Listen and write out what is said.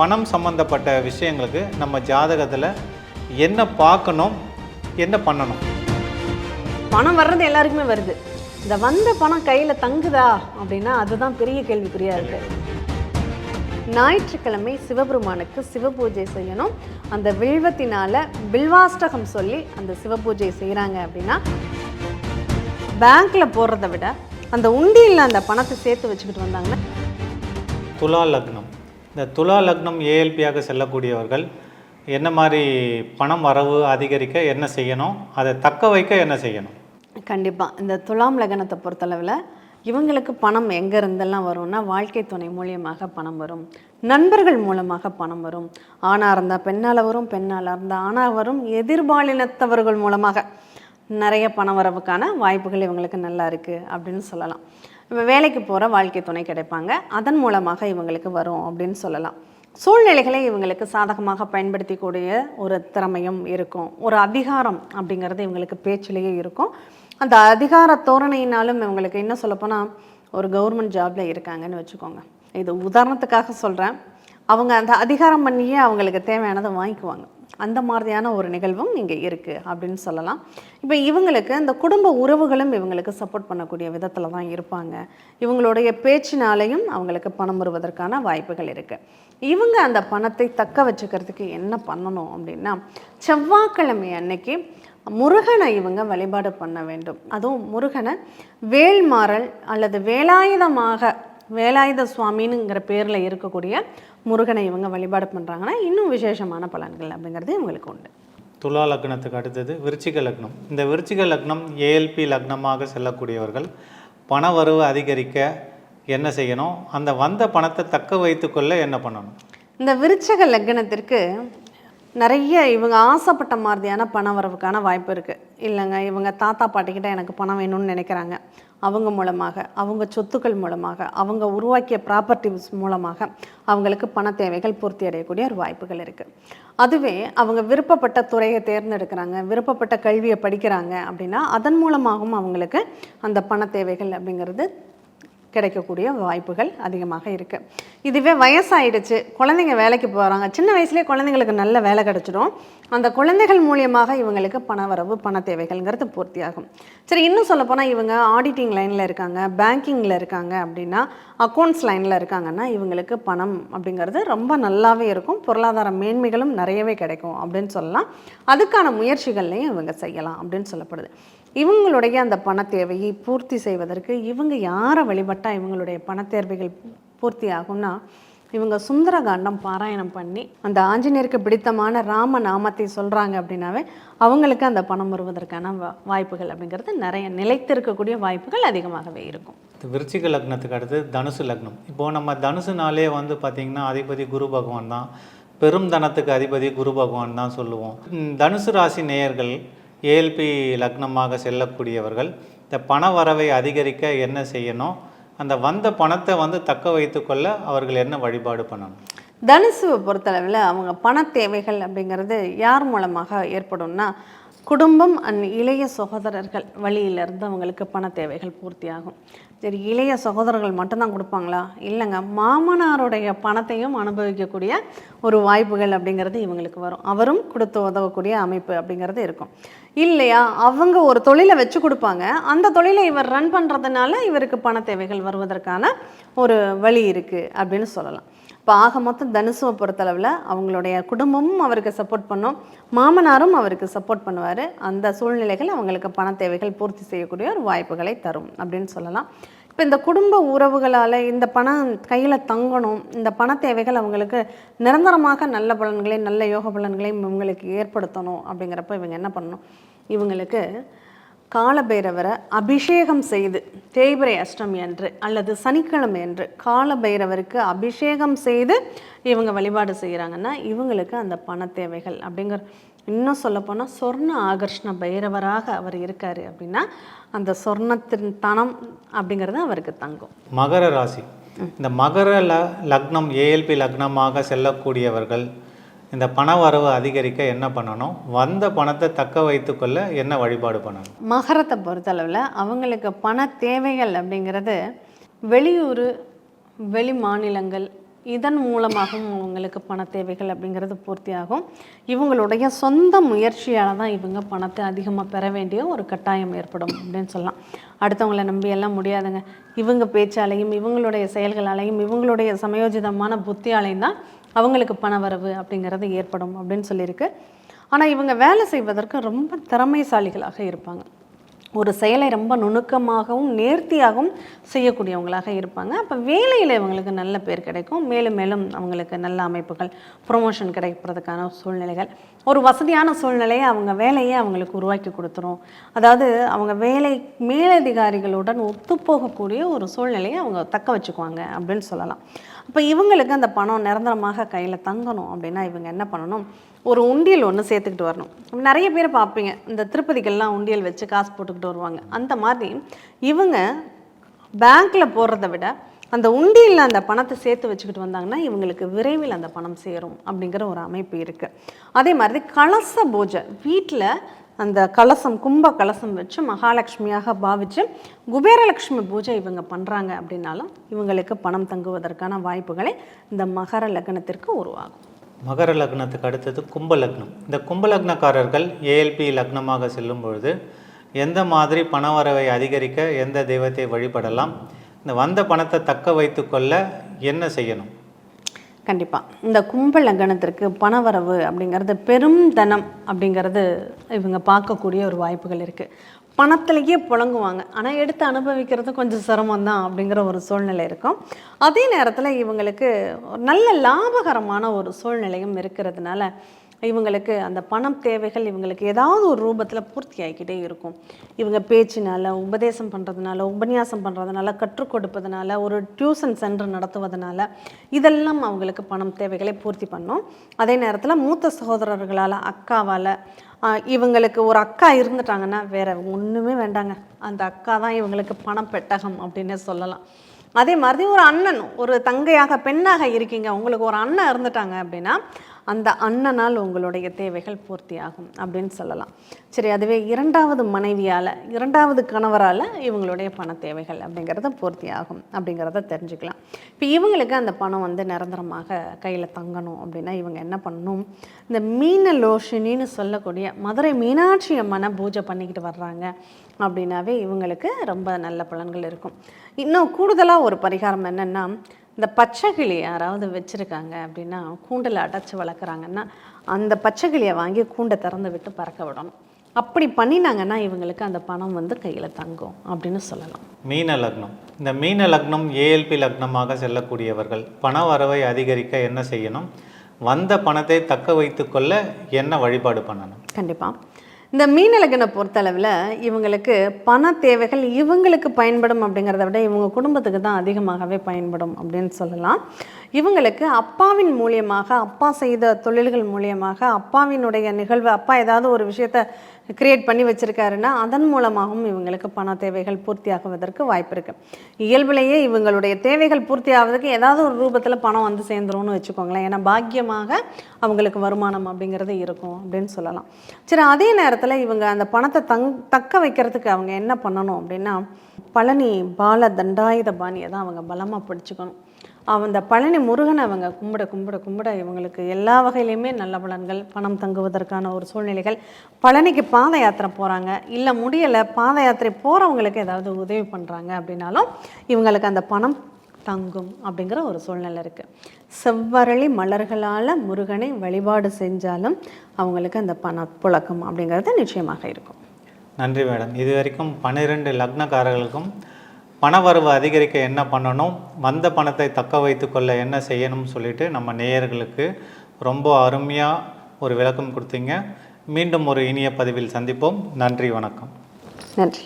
பணம் சம்பந்தப்பட்ட விஷயங்களுக்கு நம்ம ஜாதகத்தில் என்ன பார்க்கணும் என்ன பண்ணணும்? பணம் வர்றது எல்லாருக்குமே வருது. இந்த வந்த பணம் கையில் தங்குதா அப்படின்னா அதுதான் பெரிய கேள்விக்குறியா இருக்கு. ஞாயிற்றுக்கிழமை சிவபெருமானுக்கு சிவபூஜை செய்யணும். அந்த வில்வத்தினால பில்வாஷ்டகம் சொல்லி அந்த சிவபூஜை செய்கிறாங்க அப்படின்னா பேங்க்ல போடுறத விட அந்த உண்டியில் அந்த பணத்தை சேர்த்து வச்சுக்கிட்டு வந்தாங்கன்னா துலா லக்னம். இந்த துலா லக்னம் ஏஎல்பியாக செல்லக்கூடியவர்கள் என்ன மாதிரி பணம் வரவு அதிகரிக்க என்ன செய்யணும் அதை தக்க வைக்க என்ன செய்யணும்? கண்டிப்பாக இந்த துலாம் லக்னத்தை பொறுத்தளவில் இவங்களுக்கு பணம் எங்கே இருந்தெல்லாம் வரும்னா வாழ்க்கை துணை மூலியமாக பணம் வரும். நண்பர்கள் மூலமாக பணம் வரும். ஆணாக இருந்தால் பெண்ணால் வரும் பெண்ணால் இருந்தால் ஆணாக வரும். எதிர்பாலினத்தவர்கள் மூலமாக நிறைய பணம் வரவுக்கான வாய்ப்புகள் இவங்களுக்கு நல்லா இருக்குது அப்படின்னு சொல்லலாம். வேலைக்கு போகிற வாழ்க்கை துணை கிடைப்பாங்க. அதன் மூலமாக இவங்களுக்கு வரும் அப்படின்னு சொல்லலாம். சூழ்நிலைகளை இவங்களுக்கு சாதகமாக பயன்படுத்திக்கூடிய ஒரு திறமையும் இருக்கும். ஒரு அதிகாரம் அப்படிங்கிறது இவங்களுக்கு பேச்சிலேயே இருக்கும். அந்த அதிகார தோரணையினாலும் இவங்களுக்கு என்ன சொல்லப்போனால் ஒரு கவர்மெண்ட் ஜாப்ல இருக்காங்கன்னு வச்சுக்கோங்க. இது உதாரணத்துக்காக சொல்கிறேன் அவங்க அந்த அதிகாரம் பண்ணியே அவங்களுக்கு தேவையானதை வாங்கிக்குவாங்க. அந்த மாதிரியான ஒரு நிகழ்வும் இங்கே இருக்குது அப்படின்னு சொல்லலாம். இப்போ இவங்களுக்கு இந்த குடும்ப உறவுகளும் இவங்களுக்கு சப்போர்ட் பண்ணக்கூடிய விதத்தில் தான் இருப்பாங்க. இவங்களுடைய பேச்சினாலையும் அவங்களுக்கு பணம் வருவதற்கான வாய்ப்புகள் இருக்குது இவங்க அந்த பணத்தை தக்க வச்சுக்கிறதுக்கு என்ன பண்ணணும் அப்படின்னா செவ்வாய்க்கிழமை அன்னைக்கு முருகனை இவங்க வழிபாடு பண்ண வேண்டும். அதுவும் முருகனை வேல்மாறல் அல்லது வேலாயுதமாக வேலாயுத சுவாமினுங்கிற பேரில் இருக்கக்கூடிய முருகனை இவங்க வழிபாடு பண்ணுறாங்கன்னா இன்னும் விசேஷமான பலன்கள் அப்படிங்கிறது இவங்களுக்கு உண்டு. துலா லக்னத்துக்கு அடுத்தது விருச்சிக லக்னம். இந்த விருச்சிக லக்னம் ஏஎல்பி லக்னமாக செல்லக்கூடியவர்கள் பண வரவு அதிகரிக்க என்ன செய்யணும்? அந்த வந்த பணத்தை தக்க வைத்துக்கொள்ள என்ன பண்ணணும்? இந்த விருச்சக லக்னத்திற்கு நிறைய இவங்க ஆசைப்பட்ட மாதிரியான பண வரவுக்கான வாய்ப்பு இருக்குது இல்லைங்க இவங்க தாத்தா பாட்டிக்கிட்ட எனக்கு பணம் வேணும்னு நினைக்கிறாங்க. அவங்க மூலமாக அவங்க சொத்துக்கள் மூலமாக அவங்க உருவாக்கிய ப்ராப்பர்ட்டிஸ் மூலமாக அவங்களுக்கு பண தேவைகள் பூர்த்தி அடையக்கூடிய ஒரு வாய்ப்புகள் இருக்குது அதுவே அவங்க விருப்பப்பட்ட துறையை தேர்ந்தெடுக்கிறாங்க விருப்பப்பட்ட கல்வியை படிக்கிறாங்க அப்படின்னா அதன் மூலமாகவும் அவங்களுக்கு அந்த பண தேவைகள் அப்படிங்கிறது கிடைக்கக்கூடிய வாய்ப்புகள் அதிகமாக இருக்குது இதுவே வயசாயிடுச்சு. குழந்தைங்க வேலைக்கு போகிறாங்க சின்ன வயசுலேயே குழந்தைங்களுக்கு நல்ல வேலை கிடச்சிடும். அந்த குழந்தைகள் மூலியமாக இவங்களுக்கு பண வரவு பண தேவைகள்ங்கிறது பூர்த்தியாகும். சரி இன்னும் சொல்லப்போனால் இவங்க ஆடிட்டிங் லைனில் இருக்காங்க பேங்கிங்கில் இருக்காங்க அப்படின்னா அக்கௌண்ட்ஸ் லைனில் இருக்காங்கன்னா இவங்களுக்கு பணம் அப்படிங்கிறது ரொம்ப நல்லாவே இருக்கும். பொருளாதார மேன்மைகளும் நிறையவே கிடைக்கும் அப்படின்னு சொல்லலாம். அதுக்கான முயற்சிகள்லையும் இவங்க செய்யலாம் அப்படின்னு சொல்லப்படுது. இவங்களுடைய அந்த பண தேவையை பூர்த்தி செய்வதற்கு இவங்க யாரை வழிபட்டு வழிபட்டால் இவங்களுடைய பண தேவைகள் பூர்த்தி ஆகும்னா இவங்க சுந்தரகாண்டம் பாராயணம் பண்ணி அந்த ஆஞ்சநேயருக்கு பிடித்தமான ராம நாமத்தை சொல்கிறாங்க அப்படின்னாவே அவங்களுக்கு அந்த பணம் வருவதற்கான வாய்ப்புகள் அப்படிங்கிறது நிறைய நிலைத்திருக்கக்கூடிய வாய்ப்புகள் அதிகமாகவே இருக்கும். விருச்சிக லக்னத்துக்கு அடுத்து தனுசு லக்னம். இப்போது நம்ம தனுசுனாலே வந்து பார்த்திங்கன்னா அதிபதி குரு பகவான் தான். பெரும் தனத்துக்கு அதிபதி குரு பகவான் தான் சொல்லுவோம். தனுசு ராசி நேயர்கள் ஏஎல்பி லக்னமாக செல்லக்கூடியவர்கள் இந்த பண வரவை அதிகரிக்க என்ன செய்யணும்? அந்த வந்த பணத்தை வந்து தக்க வைத்துக்கொள்ள அவர்கள் என்ன வழிபாடு பண்ணணும்? தனுசுவை பொறுத்தளவில் அவங்க பண தேவைகள் அப்படிங்கிறது யார் மூலமாக ஏற்படும்னா குடும்பம் அண்ட் இளைய சகோதரர்கள் வழியிலிருந்து அவங்களுக்கு பண தேவைகள் பூர்த்தியாகும். சரி இளைய சகோதரர்கள் மட்டும்தான் கொடுப்பாங்களா? இல்லைங்க. மாமனாருடைய பணத்தையும் அனுபவிக்கக்கூடிய ஒரு வாய்ப்புகள் அப்படிங்கிறது இவங்களுக்கு வரும். அவரும் கொடுத்து உதவக்கூடிய அமைப்பு அப்படிங்கிறது இருக்கும். இல்லையா? அவங்க ஒரு தொழிலை வச்சு கொடுப்பாங்க. அந்த தொழிலை இவர் ரன் பண்ணுறதுனால இவருக்கு பண தேவைகள் வருவதற்கான ஒரு வழி இருக்குது அப்படின்னு சொல்லலாம். இப்போ ஆக மொத்தம் தனுசுவை பொறுத்தளவில் அவங்களுடைய குடும்பமும் அவருக்கு சப்போர்ட் பண்ணும். மாமனாரும் அவருக்கு சப்போர்ட் பண்ணுவார். அந்த சூழ்நிலைகள் அவங்களுக்கு பண தேவைகள் பூர்த்தி செய்யக்கூடிய ஒரு வாய்ப்புகளை தரும் அப்படின்னு சொல்லலாம். இப்போ இந்த குடும்ப உறவுகளால் இந்த பணம் கையில் தங்கணும். இந்த பண தேவைகள் அவங்களுக்கு நிரந்தரமாக நல்ல பலன்களை நல்ல யோக பலன்களையும் இவங்களுக்கு ஏற்படுத்தணும் அப்படிங்கிறப்ப இவங்க என்ன பண்ணணும்? இவங்களுக்கு காலபைரவரை அபிஷேகம் செய்து தேய்பிரை அஷ்டமி அன்று அல்லது சனிக்கிழமை அன்று காலபைரவருக்கு அபிஷேகம் செய்து இவங்க வழிபாடு செய்கிறாங்கன்னா இவங்களுக்கு அந்த பண தேவைகள் அப்படிங்கிற இன்னும் சொல்லப்போனால் சொர்ண ஆகர்ஷ்ண பைரவராக அவர் இருக்கார் அப்படின்னா அந்த சொர்ணத்தின் தனம் அப்படிங்கிறது அவருக்கு தங்கும். மகர ராசி. இந்த மகர ல லக்னம் ஏஎல்பி லக்னமாக செல்லக்கூடியவர்கள் இந்த பண வரவு அதிகரிக்க என்ன பண்ணணும்? வந்த பணத்தை தக்க வைத்துக்கொள்ள என்ன வழிபாடு பண்ணணும்? மகரத்தை பொறுத்தளவில் அவங்களுக்கு பண தேவைகள் அப்படிங்கிறது வெளியூர் வெளி மாநிலங்கள் இதன் மூலமாகவும் அவங்களுக்கு பண தேவைகள் அப்படிங்கிறது பூர்த்தியாகும். இவங்களுடைய சொந்த முயற்சியால் தான் இவங்க பணத்தை அதிகமாக பெற வேண்டிய ஒரு கட்டாயம் ஏற்படும் அப்படின்னு சொல்லலாம். அடுத்தவங்களை நம்பி எல்லாம் முடியாதுங்க. இவங்க பேச்சாலையும் இவங்களுடைய செயல்களாலையும் இவங்களுடைய சமயோஜிதமான புத்தியாலையும் தான் அவங்களுக்கு பண வரவு அப்படிங்கிறது ஏற்படும் அப்படின்னு சொல்லியிருக்கு. ஆனால் இவங்க வேலை செய்வதற்கு ரொம்ப திறமைசாலிகளாக இருப்பாங்க. ஒரு செயலை ரொம்ப நுணுக்கமாகவும் நேர்த்தியாகவும் செய்யக்கூடியவங்களாக இருப்பாங்க. அப்போ வேலையில் இவங்களுக்கு நல்ல பேர் கிடைக்கும். மேலும் மேலும் அவங்களுக்கு நல்ல அமைப்புகள் ப்ரொமோஷன் கிடைக்கிறதுக்கான சூழ்நிலைகள். ஒரு வசதியான சூழ்நிலையை அவங்க வேலையை அவங்களுக்கு உருவாக்கி கொடுத்துரும். அதாவது அவங்க வேலை மேலதிகாரிகளுடன் ஒத்துப்போகக்கூடிய ஒரு சூழ்நிலையை அவங்க தக்க வச்சுக்குவாங்க அப்படின்னு சொல்லலாம். அப்போ இவங்களுக்கு அந்த பணம் நிரந்தரமாக கையில் தங்கணும் அப்படின்னா இவங்க என்ன பண்ணணும்? ஒரு உண்டியல் ஒன்று சேர்த்துக்கிட்டு வரணும். நிறைய பேர் பார்ப்பீங்க இந்த திருப்பதிக்கெல்லாம் உண்டியல் வச்சு காசு போட்டுக்கிட்டு வருவாங்க. அந்த மாதிரி இவங்க பேங்க்கில் போடுறத விட அந்த உண்டியலில் அந்த பணத்தை சேர்த்து வச்சுக்கிட்டு வந்தாங்கன்னா இவங்களுக்கு விரைவில் அந்த பணம் சேரும் அப்படிங்கிற ஒரு அமைப்பு இருக்குது அதே மாதிரி கலச பூஜை வீட்டில் அந்த கலசம் கும்ப கலசம் வச்சு மகாலட்சுமியாக பாவித்து குபேரலட்சுமி பூஜை இவங்க பண்ணுறாங்க அப்படின்னாலும் இவங்களுக்கு பணம் தங்குவதற்கான வாய்ப்புகளை இந்த மகர லக்னத்திற்கு உருவாகும். மகர லக்னத்துக்கு அடுத்தது கும்ப லக்னம். இந்த கும்ப லக்னக்காரர்கள் ஏஎல்பி லக்னமாக செல்லும் பொழுது எந்த மாதிரி பணவரவை அதிகரிக்க எந்த தெய்வத்தை வழிபடலாம்? இந்த வந்த பணத்தை தக்க வைத்துக்கொள்ள என்ன செய்யணும்? கண்டிப்பாக இந்த கும்ப லக்னத்திற்கு பணவரவு அப்படிங்கிறது பெரும் தனம் அப்படிங்கிறது இவங்க பார்க்கக்கூடிய ஒரு வாய்ப்புகள் இருக்குது பணத்திலேயே புழங்குவாங்க. ஆனால் எடுத்து அனுபவிக்கிறது கொஞ்சம் சிரமம் தான் அப்படிங்கிற ஒரு சூழ்நிலை இருக்கும். அதே நேரத்தில் இவங்களுக்கு ஒரு நல்ல லாபகரமான ஒரு சூழ்நிலையும் இருக்கிறதுனால இவங்களுக்கு அந்த பணம் தேவைகள் இவங்களுக்கு ஏதாவது ஒரு ரூபத்தில் பூர்த்தி ஆகிக்கிட்டே இருக்கும். இவங்க பேச்சினால் உபதேசம் பண்ணுறதுனால உபன்யாசம் பண்ணுறதுனால கற்றுக் கொடுப்பதுனால ஒரு டியூஷன் சென்டர் நடத்துவதனால இதெல்லாம் அவங்களுக்கு பணம் தேவைகளை பூர்த்தி பண்ணும். அதே நேரத்தில் மூத்த சகோதரர்களால் அக்காவால் இவங்களுக்கு ஒரு அக்கா இருந்துட்டாங்கன்னா வேற ஒன்றுமே வேண்டாங்க. அந்த அக்கா தான் இவங்களுக்கு பணம் பெட்டகம் அப்படின்னே சொல்லலாம். அதே மாதிரி ஒரு அண்ணன் ஒரு தங்கையாக பெண்ணாக இருக்கீங்க உங்களுக்கு ஒரு அண்ணன் இருந்துட்டாங்க அப்படின்னா அந்த அண்ணனால் உங்களுடைய தேவைகள் பூர்த்தியாகும் அப்படின்னு சொல்லலாம். சரி அதுவே இரண்டாவது மனைவியால் இரண்டாவது கணவரால் இவங்களுடைய பண தேவைகள் அப்படிங்கிறது பூர்த்தியாகும் அப்படிங்கிறத தெரிஞ்சுக்கலாம். இப்போ இவங்களுக்கு அந்த பணம் வந்து நிரந்தரமாக கையில் தங்கணும் அப்படின்னா இவங்க என்ன பண்ணணும்? இந்த மீனலோஷினின்னு சொல்லக்கூடிய மதுரை மீனாட்சி அம்மனை பூஜை பண்ணிக்கிட்டு வர்றாங்க அப்படின்னாவே இவங்களுக்கு ரொம்ப நல்ல பலன்கள் இருக்கும். இன்னும் கூடுதலாக ஒரு பரிகாரம் என்னென்னா இந்த பச்சைக்கிளி யாராவது வச்சுருக்காங்க அப்படின்னா கூண்டில் அடைச்சி வளர்க்குறாங்கன்னா அந்த பச்சைக்கிளியை வாங்கி கூண்டை திறந்து விட்டு பறக்க விடணும். அப்படி பண்ணினாங்கன்னா இவங்களுக்கு அந்த பணம் வந்து கையில் தங்கும் அப்படின்னு சொல்லலாம். மீன லக்னம். இந்த மீன லக்னம் ஏஎல்பி லக்னமாக செல்லக்கூடியவர்கள் பண வரவை அதிகரிக்க என்ன செய்யணும்? வந்த பணத்தை தக்க வைத்துக்கொள்ள என்ன வழிபாடு பண்ணணும்? கண்டிப்பாக இந்த மீனலகனை பொறுத்தளவில் இவங்களுக்கு பண தேவைகள் இவங்களுக்கு பயன்படும் அப்படிங்கிறத விட இவங்க குடும்பத்துக்கு தான் அதிகமாகவே பயன்படும் அப்படின்னு சொல்லலாம். இவங்களுக்கு அப்பாவின் மூலியமாக அப்பா செய்த தொழில்கள் மூலியமாக அப்பாவினுடைய நிகழ்வு அப்பா ஏதாவது ஒரு விஷயத்த கிரியேட் பண்ணி வச்சுருக்காருன்னா அதன் மூலமாகவும் இவங்களுக்கு பண தேவைகள் பூர்த்தியாகுவதற்கு வாய்ப்பு இருக்குது இயல்பிலேயே இவங்களுடைய தேவைகள் பூர்த்தி ஆவதற்கு ஏதாவது ஒரு ரூபத்தில் பணம் வந்து சேர்ந்துரும்னு வச்சுக்கோங்களேன். ஏன்னா பாக்கியமாக அவங்களுக்கு வருமானம் அப்படிங்கிறது இருக்கும் அப்படின்னு சொல்லலாம். சரி அதே நேரத்தில் இவங்க அந்த பணத்தை தங் தக்க வைக்கிறதுக்கு அவங்க என்ன பண்ணணும் அப்படின்னா பழனி பால தண்டாயுத பாணியை தான் அவங்க பலமாக பிடிச்சிக்கணும். அந்த பழனி முருகனை அவங்க கும்பிட கும்பிட கும்பிட இவங்களுக்கு எல்லா வகையிலையுமே நல்ல பலன்கள் பணம் தங்குவதற்கான ஒரு சூழ்நிலைகள். பழனிக்கு பாத யாத்திரை போகிறாங்க இல்லை முடியலை பாத யாத்திரை போகிறவங்களுக்கு ஏதாவது உதவி பண்ணுறாங்க அப்படின்னாலும் இவங்களுக்கு அந்த பணம் தங்கும் அப்படிங்கிற ஒரு சூழ்நிலை இருக்குது செவ்வரளி மலர்களால் முருகனை வழிபாடு செஞ்சாலும் அவங்களுக்கு அந்த பண புழக்கம் அப்படிங்கிறது நிச்சயமாக இருக்கும். நன்றி மேடம். இது வரைக்கும் பன்னிரெண்டு லக்னக்காரர்களுக்கும் பணவரவு அதிகரிக்க என்ன பண்ணணும்? வந்த பணத்தை தக்க வைத்துக்கொள்ள என்ன செய்யணும்னு சொல்லிட்டு நம்ம நேயர்களுக்கு ரொம்ப அருமையாக ஒரு விளக்கம் கொடுத்தீங்க. மீண்டும் ஒரு இனிய பதிவில் சந்திப்போம். நன்றி வணக்கம். நன்றி.